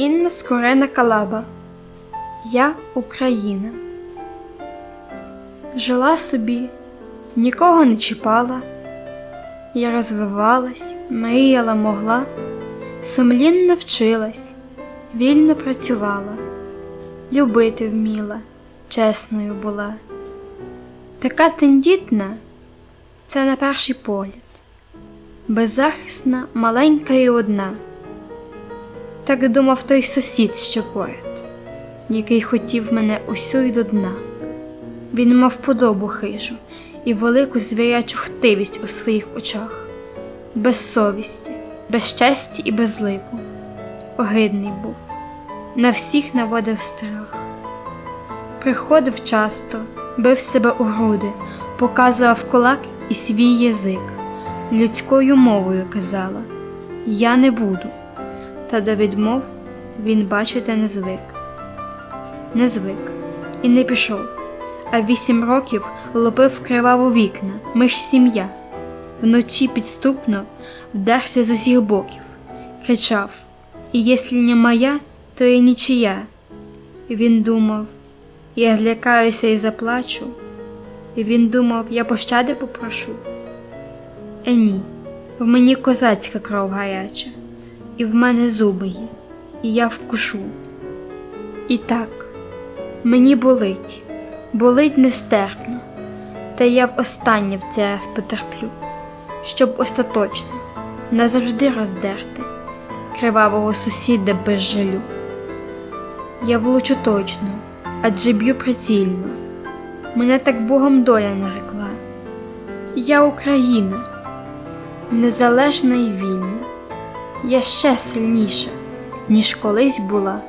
Інна Скорена Калаба. Я Україна. Жила собі, нікого не чіпала. Я розвивалась, мріяла, могла, сумлінно вчилась, вільно працювала, любити вміла, чесною була. Така тендітна це на перший погляд, беззахисна, маленька і одна. Так думав той сусід, що поряд, який хотів мене усю й до дна. Він мав подобу хижу і велику звірячу хтивість у своїх очах, без совісті, без честі і без лику. Огидний був, на всіх наводив страх. Приходив часто, бив себе у груди, показував кулак і свій язик. Людською мовою казала: Я не буду. Та до відмов він, бачите, не звик. Не звик і не пішов, а вісім років лупив криваво вікна, ми ж сім'я. Вночі підступно вдерся з усіх боків, кричав: І єслі не моя, то і нічия. Він думав, я злякаюся і заплачу. Він думав, я пощади попрошу. Е ні, в мені козацька кров гаряча, і в мене зуби є, і я вкушу. І так, мені болить, болить нестерпно, та я в останнє в цей раз потерплю, щоб остаточно, назавжди роздерти кривавого сусіда без жалю. Я влучу точно, адже б'ю прицільно. Мене так Богом доля нарекла. Я Україна, незалежна і вільна. Я ще сильніша, ніж колись була.